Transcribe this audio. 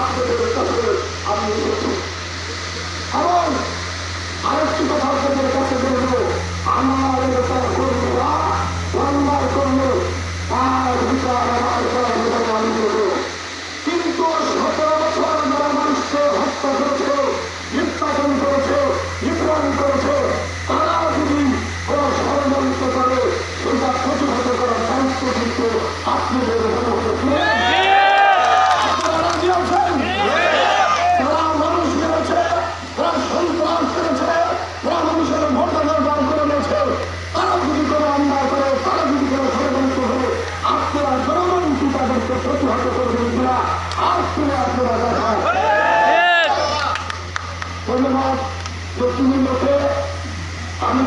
আপনাদের কাছে আমি এসেছি এবং আরেকটি কথা আপনাদের কাছে বলব আমার এলাকার কর্মীরা বাংলার কর্ম তার বিচার আমার আমি বলব কিন্তু সতেরো বছর যারা মানুষকে হত্যা করেছে নির্যাতন করেছে নিপীড়ন করেছে সন্ত্রাস করেছে তারা মানুষের ভোটাধার বার করে নিয়েছে তারা যদি কোনো অন্যায় করে তারা যদি কোনো ষড়যন্ত্র করে আপনারা জনগণ কি তাদেরকে প্রতিহত আমি